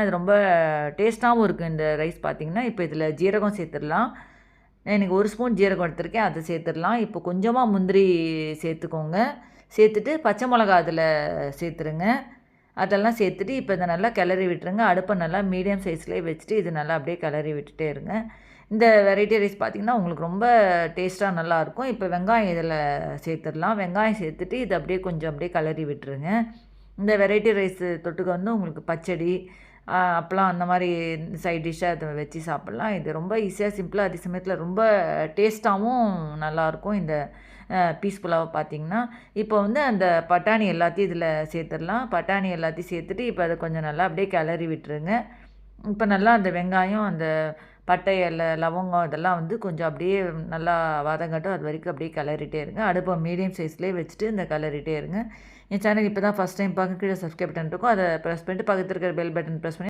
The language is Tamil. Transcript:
இது ரொம்ப டேஸ்ட்டாகவும் இருக்குது இந்த ரைஸ் பார்த்திங்கன்னா இப்போ இதில் ஜீரகம் சேர்த்துடலாம். எனக்கு ஒரு ஸ்பூன் ஜீரகம் எடுத்திருக்கேன். அதை சேர்த்துடலாம். இப்போ கொஞ்சமாக முந்திரி சேர்த்துக்கோங்க. சேர்த்துட்டு பச்சை மிளகா அதில் சேர்த்துருங்க. அதெல்லாம் சேர்த்துட்டு இப்போ இதை நல்லா கிளறி விட்டுருங்க. அடுப்பை நல்லா மீடியம் சைஸ்லேயே வச்சுட்டு இது நல்லா அப்படியே கிளறி விட்டுட்டே இருங்க. இந்த வெரைட்டி ரைஸ் பார்த்திங்கன்னா உங்களுக்கு ரொம்ப டேஸ்ட்டாக நல்லாயிருக்கும் இப்போ வெங்காயம் இதில் சேர்த்துடலாம். வெங்காயம் சேர்த்துட்டு இது அப்படியே கொஞ்சம் அப்படியே கிளறி விட்டுருங்க. இந்த வெரைட்டி ரைஸ் தொட்டுக்க வந்து உங்களுக்கு பச்சடி அப்பளம் அந்த மாதிரி சைட் டிஷ்ஷாக அதை வச்சு சாப்பிட்லாம். இது ரொம்ப ஈஸியாக சிம்பிளாக அதே சமயத்தில் ரொம்ப டேஸ்ட்டாகவும் நல்லாயிருக்கும் இந்த பீஸ் புலாவை பார்த்திங்கன்னா இப்போ வந்து அந்த பட்டாணி எல்லாத்தையும் இதில் சேர்த்துடலாம். பட்டாணி எல்லாத்தையும் சேர்த்துட்டு இப்போ அதை கொஞ்சம் நல்லா அப்படியே கிளறி விட்டுருங்க. இப்போ நல்லா அந்த வெங்காயம் அந்த பட்டை இலை லவங்கம் இதெல்லாம் வந்து கொஞ்சம் அப்படியே நல்லா வதங்கட்டும் அது வரைக்கும் அப்படியே கிளறிட்டே இருங்க. அடுப்பை மீடியம் சைஸ்லேயே வச்சுட்டு இந்த கிளறிட்டே இருங்க. என் சேனல் இப்போ தான் ஃபஸ்ட் டைம் பார்க்க கீழே சப்ஸ்கிரைப் பட்டன் இருக்கும். அதை ப்ரெஸ் பண்ணிட்டு பக்கத்தில் இருக்கிற பெல் பட்டன் ப்ரெஸ் பண்ணி